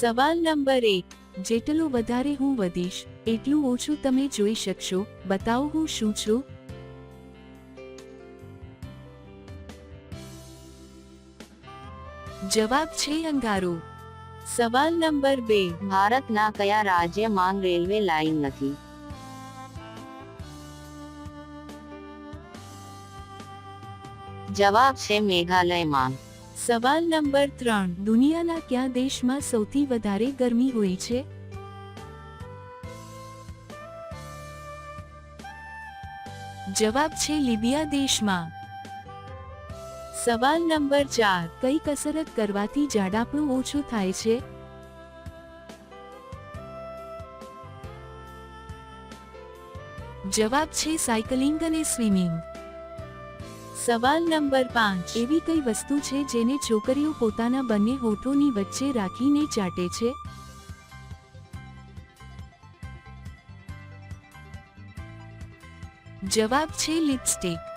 સવાલ નંબર એક, જેટલું વધારે હું વધીશ, એટલું ઓછું તમે જોઈ શકશો, બતાવો હું શું છું? જવાબ છે અંગારો. સવાલ નંબર બે, ભારતના કયા રાજ્યમાં રેલવે લાઇન નથી? જવાબ છે મેઘાલયમાં. સવાલ નંબર ત્રણ, દુનિયાના કયા દેશમાં સૌથી વધારે ગરમી હોય છે? જવાબ છે લિબિયા દેશમાં. સવાલ નંબર ચાર, કઈ કસરત કરવાથી જાડાપણું ઓછું થાય છે? જવાબ છે સાયકલિંગ અને સ્વિમિંગ. સવાલ નંબર પાંચ. એવી કઈ વસ્તુ છે જેને છોકરીઓ પોતાના બંને હોઠોની વચ્ચે રાખીને ચાટે છે? જવાબ છે લિપસ્ટિક.